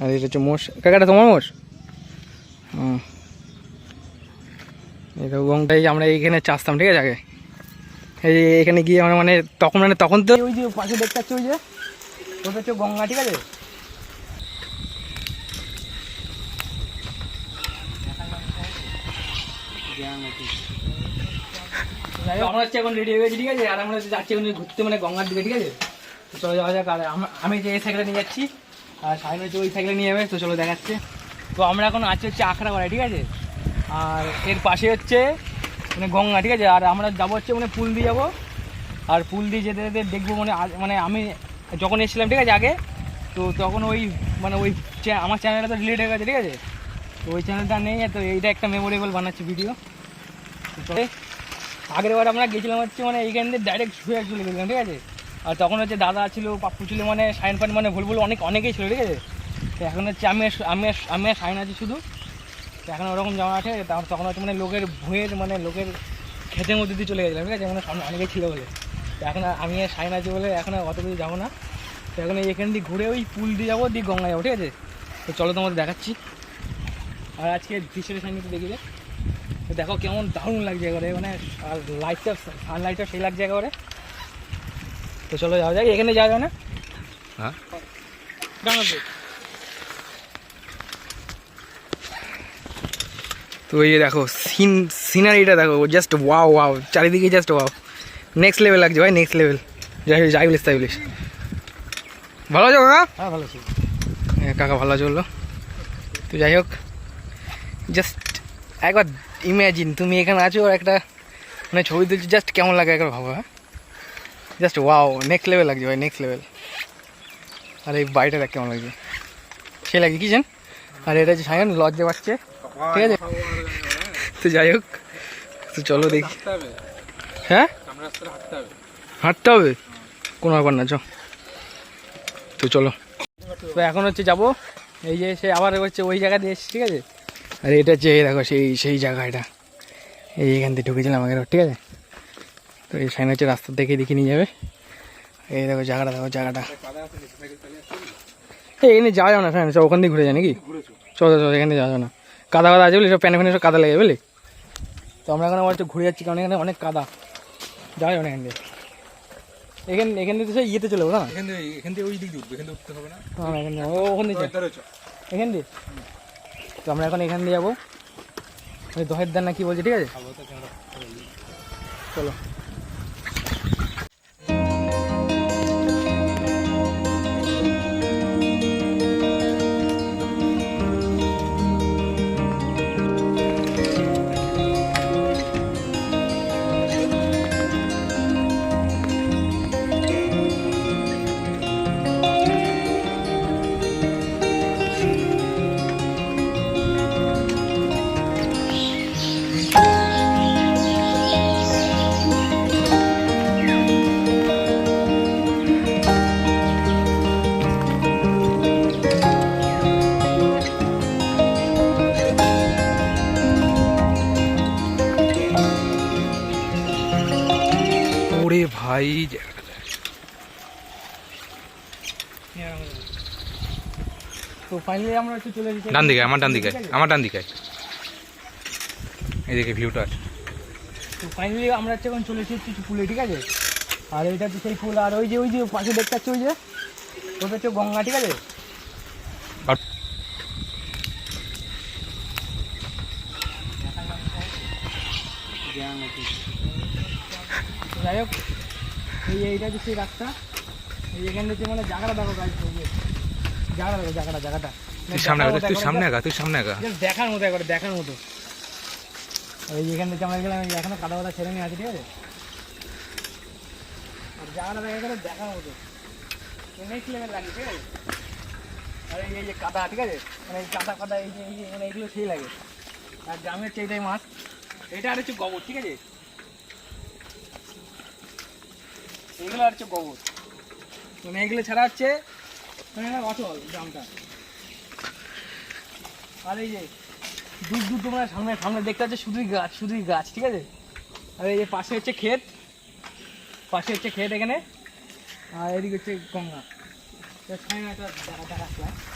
আর এটা হচ্ছে মোষ। কাকাটা তোমার মোষ? হুম এটা গংটাই আমরা এইখানে চাষতাম ঠিক আছে আগে? এই এখানে গিয়ে আমরা মানে তখন মানে তখন তো ওই যে পাশে দেখতে পাচ্ছি ওই যে ওটা হচ্ছে গঙ্গা ঠিক আছে? আমরা হচ্ছে এখন রেডি হয়ে গেছি ঠিক আছে? আর আমরা যাচ্ছি এখন ঘুরতে মানে গঙ্গার দিকে ঠিক আছে? চলো যাওয়া যাক আর আমি যে এই সাইকেলে নিয়ে যাচ্ছি আর সাইন হচ্ছে ওই সাইকেলে নিয়ে যাবে, তো চলো দেখাচ্ছে। তো আমরা এখন আছি হচ্ছে আখড়াপাড়ায় ঠিক আছে? আর এর পাশে হচ্ছে মানে গঙ্গা, ঠিক আছে? আর আমরা যাব হচ্ছে মানে পুল দিয়ে যাব। আর পুল দিয়ে যেতে যেতে দেখব মানে মানে আমি যখন এসেছিলাম, ঠিক আছে, আগে, তো তখন ওই মানে ওই আমার চ্যানেলটা তো ডিলিট হয়ে গেছে, ঠিক আছে? তো ওই চ্যানেলটা নেই, তো এইটা একটা মেমোরেবল বানাচ্ছি ভিডিও আগের বার আমরা গেছিলাম হচ্ছে মানে এইখান দিয়ে ডাইরেক্ট শুয়ে চলে গেছিলাম, ঠিক আছে? আর তখন হচ্ছে দাদা ছিল, পাপ্পু ছিল মানে সাইন ফাইন মানে ভুল ভুল অনেক, অনেকেই ছিল, ঠিক আছে? তো এখন হচ্ছে আমি আমি আমি সাইন আছি শুধু। তো এখন ওরকম যাওয়া আছে তখন হচ্ছে মানে লোকের ভুঁয়ের মানে লোকের ক্ষেতের মধ্যে দিয়ে চলে গেছিলাম, ঠিক আছে? মানে সামনে অনেকেই ছিল বলে। তো এখন আমি সাইন আছি বলে এখন অত কিছু যাব না। তো এখন এখান দিয়ে ঘুরে ওই পুল দিয়ে যাব, দিয়ে গঙ্গা যাব, ঠিক আছে? তো চলো তোমাদের দেখাচ্ছি। আর আজকে দৃশ্যের সাইন একটু দেখি তো দেখো কেমন দারুণ লাগছে এবারে মানে লাইটটা সানলাইটটা সেই লাগছে একেবারে। তো চলো যাওয়া যাক এখানে যাওয়া যাবে না? হ্যাঁ। তো এই দেখো সিন সিনারিটা দেখো জাস্ট ওয়াও ওয়াও চারিদিকে জাস্ট ওয়াও নেক্সট লেভেল লাগছে ভাই নেক্সট লেভেল যাই হোক যাই বলিস তাই বলিস। ভালো আছো কাকা? হ্যাঁ ভালো হ্যাঁ কাকা ভালো চলল তো যাই হোক জাস্ট একবার ইমাজিন তুমি এখানে আছো আর একটা মানে ছবি তুলছি জাস্ট কেমন লাগে একবার ভাবো হ্যাঁ? জাস্ট ওয়াও নেক্সট লেভেল লাগছে ভাই নেক্সট লেভেল আর এই বাড়িটা দেখ কেমন লাগছে। সে লাগে কি জান? আর এটা হচ্ছে সায়ন লজ্জা পাচ্ছে। ঠিক আছে? তো যাই হোক তো চলো দেখি। হ্যাঁ? হাঁটতে হবে। কোনো ব্যাপার না চ তো চলো। তো এখন হচ্ছে যাব এই যে সে আবার হচ্ছে ওই জায়গা দিয়ে এসছি ঠিক আছে? আর এটা হচ্ছে এই দেখো সেই সেই জায়গা এটা। এই এখান থেকে ঢুকেছিলাম আগের বার, ঠিক আছে? তো এই সাইন হচ্ছে রাস্তা দেখে দেখে নিয়ে যাবে। এই দেখো জায়গাটা দেখো জায়গাটা। এই এখানে যাওয়া যাবে না সাইন সব ওখান দিয়ে ঘুরে যায় নাকি? চল চল এখানে যাওয়া যাবে না। কাদা কাদা আছে বলি সব প্যানে ফ্যানে সব কাদা লেগে বুঝলি? তো আমরা এখানে আবার ঘুরে যাচ্ছি কারণ এখানে অনেক কাদা। যাওয়া যাবে না এখান দিয়ে। এখান এখান থেকে তো সেই ইয়েতে চলে যাব না? এখান থেকে এখান থেকে ওই দিক দিয়ে উঠবে এখান থেকে উঠতে হবে না? না, এখান দিয়ে ও- ওখান দিয়ে চল। তাহলে চ। এখান দিয়ে? তো আমরা এখন এখান দিয়ে যাব। ওই দহের দান না কি বলছে ঠিক আছে? চলো। ভাই তো ফাইনালি আমরা একটু চলে এসেছি। ডান দিকে আমার ডান দিকে আমার ডান দিকে। এইদিকে ভিউটা আছে। তো ফাইনালি আমরা হচ্ছে এখন চলে এসেছি একটু পুলে ঠিক আছে? আর এইটা হচ্ছে সেই ফুল আর ওই যে ওই যে পাশে দেখতে পাচ্ছি ওই যে? ওটা হচ্ছে গঙ্গা ঠিক আছে? যাই হোক এই এইটা হচ্ছে সেই রাস্তা। এই এখান থেকে মানে জায়গাটা দেখো গাছ জায়গাটা দেখো জায়গাটা জায়গাটা। তুই সামনে তুই সামনে আগা তুই সামনে আগা। দেখার মতো একবার দেখার মতো। আর এখান থেকে আমরা গেলাম এখনও কাদা কাদা ছেড়ে নিয়ে আছে ঠিক আছে? আর জায়গাটা দেখা গেলে দেখার মতো। নেক্সট লেভেল লাগে ঠিক আছে? আর এই যে কাদা ঠিক আছে? মানে এই কাদা কাদা এই যে মানে এগুলো সেই লাগে। আর গ্রামের হচ্ছে এইটাই মাছ। এটা আর হচ্ছে গোবর ঠিক আছে? এগুলো হচ্ছে গোবর। মানে এগুলো ছাড়া হচ্ছে মানে অচল গ্রামটা আর এই যে, দূর দূর তোমরা সামনে সামনে দেখতে পাচ্ছ শুধুই গাছ শুধুই গাছ, ঠিক আছে? আর এই যে পাশে হচ্ছে ক্ষেত, পাশে হচ্ছে ক্ষেত এখানে, আর এদিকে হচ্ছে গঙ্গা। দেখা দেখা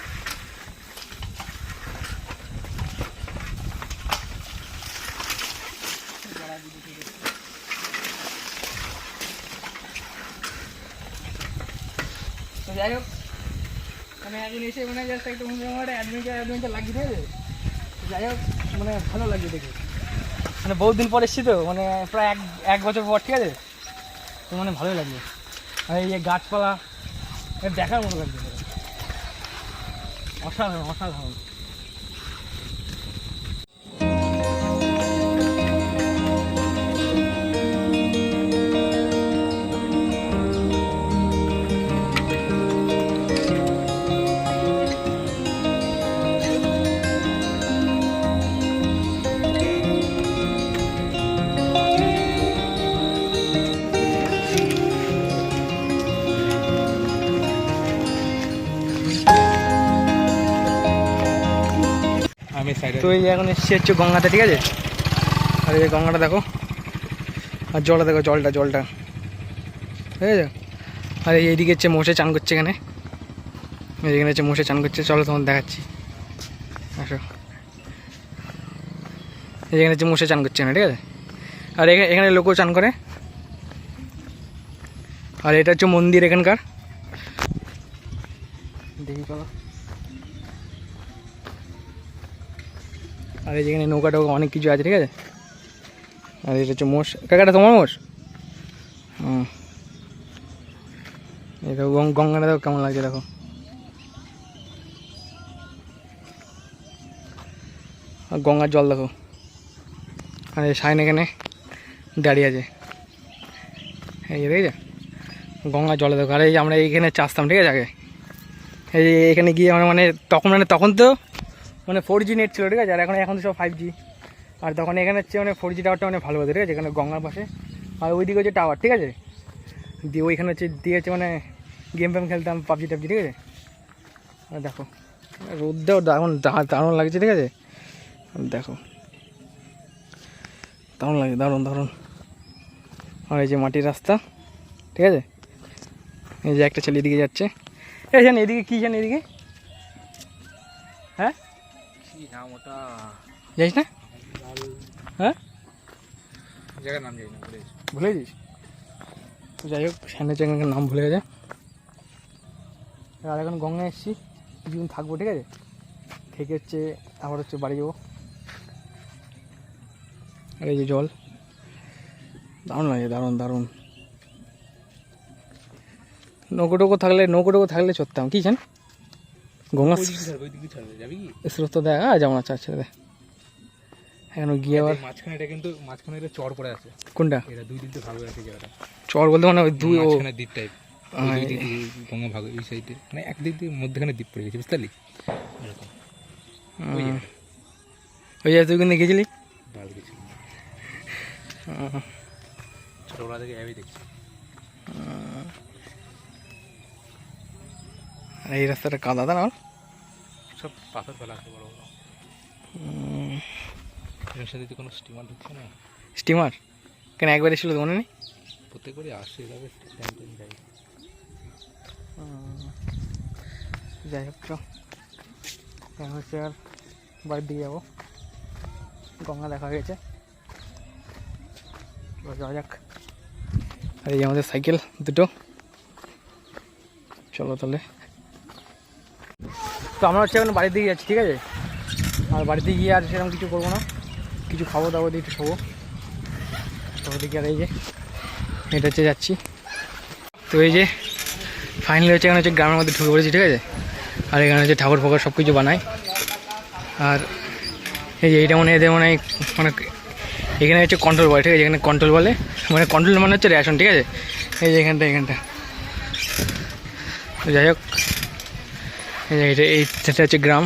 যাই হোক মানে এখন এসে মানে জাস্ট একটু মোটামুটি অ্যাডভেঞ্চার অ্যাডভেঞ্চার আছে তো যাই হোক মানে ভালো লাগছে দেখে। মানে বহুত দিন পর এসেছি তো মানে প্রায় এক এক বছর পর, ঠিক আছে? তো মানে ভালোই লাগবে আর এই গাছপালা দেখার মতো লাগবে অসাধারণ অসাধারণ। তো এই এখন এসছি হচ্ছে গঙ্গাতে, ঠিক আছে? আর এই গঙ্গাটা দেখো। আর জলটা দেখো, জলটা জলটা। ঠিক আছে? আর এই এইদিকে হচ্ছে মোষে চান করছে এখানে। এই এখানে হচ্ছে মোষে চান করছে। চলো তোমার দেখাচ্ছি। আসো। এই এখানে হচ্ছে মোষে চান করছে এখানে, ঠিক আছে? আর এখানে এখানে লোকও চান করে। আর এটা হচ্ছে মন্দির এখানকার। দেখি চলো। আর এই যেখানে নৌকা টৌকা অনেক কিছু আছে, ঠিক আছে? আর এটা হচ্ছে মোষ। কাকাটা তোমার মোষ? হুম। এই দেখো, গং- গঙ্গাটা দেখো কেমন লাগছে, দেখো। আর গঙ্গার জল দেখো। আর এই সাইন এখানে দাঁড়িয়ে আছে। এই যে আছে গঙ্গার জলে দেখো। আর এই আমরা এইখানে চাষতাম, ঠিক আছে, আগে? এই এখানে গিয়ে আমরা মানে তখন মানে তখন তো মানে ফোর জি নেট ছিল, ঠিক আছে? আর এখন এখন সব ফাইভ জি আর তখন এখানে হচ্ছে মানে ফোর জি টাওয়ারটা মানে ভালো হতো ঠিক আছে? এখানে গঙ্গার পাশে। আর ওইদিকে হচ্ছে টাওয়ার ঠিক আছে? দিয়ে ওইখানে হচ্ছে, দিয়ে হচ্ছে মানে গেম ফেম খেলতাম, পাবজি টাবজি, ঠিক আছে? আর দেখো রোদটাও দারুণ দারুণ লাগছে, ঠিক আছে? দেখো। দারুণ লাগে, দারুণ দারুণ। আর এই যে মাটির রাস্তা, ঠিক আছে? এই যে একটা ছেলে এদিকে যাচ্ছে। এই জান, এদিকে কী জান, এদিকে? হ্যাঁ? কি নাম ওটা? যাইস না? হ্যাঁ? জায়গার নাম জানি না ভুলে। ভুলে তো যাই হোক স্যান্ডের জায়গার নাম ভুলে গেছে। আর এখন গঙ্গায় এসেছি কিছুদিন থাকব ঠিক আছে? থেকে হচ্ছে আবার হচ্ছে বাড়ি যাব। আর এই যে জল। দারুণ লাগে দারুণ দারুণ। নৌকো টোকো থাকলে নৌকো টোকো থাকলে চড়তাম কি জান? গঙ্গা? স্রোত তো দেখা যেমন আছে আচ্ছা দে এখন গিয়ে আবার মাঝখানে এটা কিন্তু মাঝখানে এটা চর পড়ে আছে। কোনটা? এটা দুই দিক দিয়ে ভাগ আছে জায়গাটা চর বলতে মানে ওই দুই ও মাঝখানে দ্বীপ টাইপ গঙ্গা ভাগ এই সাইডে মানে এক দিক দিয়ে মধ্যখানে দ্বীপ পড়ে গেছে বুঝতে পারলি? ওই তুই কিন্তু গেছিলি। ছোটবেলা থেকে দেখছি। আর এই রাস্তাটা কাদা না সব পাথর ফেলা আছে বড় বড়। এর সাথে তো কোনো স্টিমার ঢুকছে না? স্টিমার কেন একবার এসেছিল তো মনে নেই? প্রত্যেকবারই এভাবে যাই হোক তো এখন হচ্ছে আর বাড়ির দিকে যাব। গঙ্গা দেখা গেছে। যাওয়া যাক। আর এই আমাদের সাইকেল দুটো। চলো তাহলে। তো আমরা হচ্ছে এখন বাড়ির দিকে যাচ্ছি, ঠিক আছে? আর বাড়িতে গিয়ে আর সেরকম কিছু করব না। কিছু খাব দাবো দিয়ে একটু শোবো। তো ওদিকে আর এই যে, এটা হচ্ছে যাচ্ছি। তো এই যে ফাইনালি হচ্ছে এখানে হচ্ছে গ্রামের মধ্যে ঢুকে পড়েছি, ঠিক আছে? আর এখানে হচ্ছে ঠাকুর ফাকুর সব কিছু বানায় আর এই যে, এইটা মনে এদের মনে হয় মানে এখানে হচ্ছে কন্ট্রোল বলে, ঠিক আছে? এখানে কন্ট্রোল বলে মানে কন্ট্রোল মানে হচ্ছে রেশন ঠিক আছে? এই যে এখানটা এখানটা। যাই হোক এটা এই সেটা হচ্ছে গ্রাম,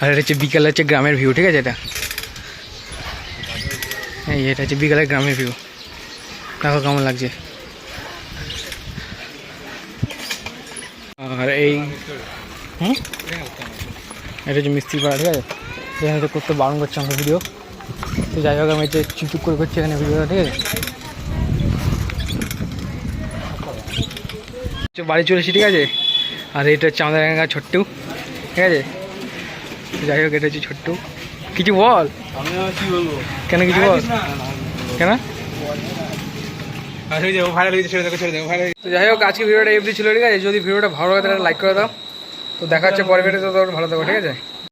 আর এটা হচ্ছে বিকালে হচ্ছে গ্রামের ভিউ ঠিক আছে এটা? এই, এটা হচ্ছে বিকালের গ্রামের ভিউ দেখো কেমন লাগছে। আর এই, হুম? এটা হচ্ছে মিস্ত্রি পাড়া, ঠিক আছে? এখানে করতে বারণ করছে আমাকে ভিডিও তো যাই হোক, আমি হচ্ছে চুপ চুপ করে করছি এখানে ভিডিওটা ঠিক আছে? বাড়ি চলে এসেছি, ঠিক আছে? আর এটা হচ্ছে আমাদের এখানকার ছোট্টু। ঠিক আছে? যাই হোক এটা হচ্ছে ছোট্টু। কিছু বল? কেন কিছু বল? কেন? তো যাই হোক আজকে ভিডিওটা এফডি ছিল ঠিক আছে? যদি ভিডিওটা ভালো লাগে তাহলে লাইক করে দাও। তো দেখা হচ্ছে পরের ভিডিওতে তো ভালো থাকো ঠিক আছে?